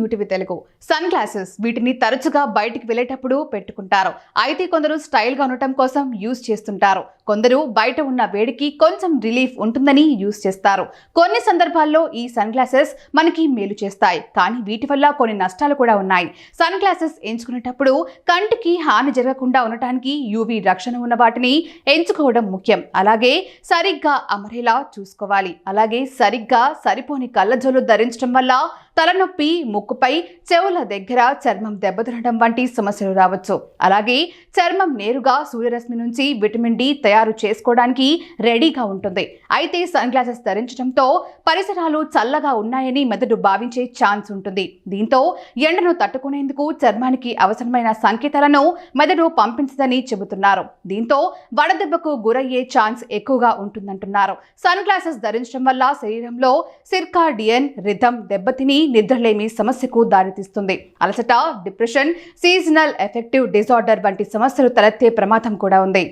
New TV Telugu. Sun glasses వీటిని తరచుగా బయటికి వెళ్ళేటప్పుడు పెట్టుకుంటారు. అయితే కొందరు స్టైల్గా ఉండటం కోసం యూజ్ చేస్తుంటారు. కొందరు బయట ఉన్న వేడికి కొంచెం రిలీఫ్ ఉంటుందని యూజ్ చేస్తారు. కొన్ని సందర్భాల్లో ఈ సన్ గ్లాసెస్ మనకి మేలు చేస్తాయి. కానీ వీటి వల్ల కొన్ని నష్టాలు కూడా ఉన్నాయి. సన్ గ్లాసెస్ ఎంచుకునేటప్పుడు కంటికి హాని జరగకుండా ఉండటానికి యూవి రక్షణ ఉన్న వాటిని ఎంచుకోవడం ముఖ్యం. అలాగే సరిగ్గా అమరేలా చూసుకోవాలి. అలాగే సరిగ్గా సరిపోని కళ్ళజోలు ధరించడం వల్ల తలనొప్పి ముక్కుపై చెవుల దగ్గర చర్మం దెబ్బతినడం వంటి సమస్యలు రావచ్చు. అలాగే చర్మం నేరుగా సూర్యరశ్మి నుంచి విటమిన్ డి తయారు చేసుకోవడానికి రెడీగా ఉంటుంది. అయితే సన్ గ్లాసెస్ ధరించడంతో పరిసరాలు చల్లగా ఉన్నాయని మెదడు భావించే ఛాన్స్ ఉంటుంది. దీంతో ఎండను తట్టుకునేందుకు చర్మానికి అవసరమైన సంకేతాలను మెదడు పంపించదని చెబుతున్నారు. దీంతో వడదెబ్బకు గురయ్యే ఛాన్స్ ఎక్కువగా ఉంటుందంటున్నారు. సన్ గ్లాసెస్ ధరించడం వల్ల శరీరంలో సిర్కాడియన్ రిథం దెబ్బతిని నిద్రలేమి సమస్యకు దారితీస్తుంది. అలసట డిప్రెషన్ సీజనల్ ఎఫెక్టివ్ డిజార్డర్ వంటి సమస్యలు తలెత్తే ప్రమాదం కూడా ఉంది.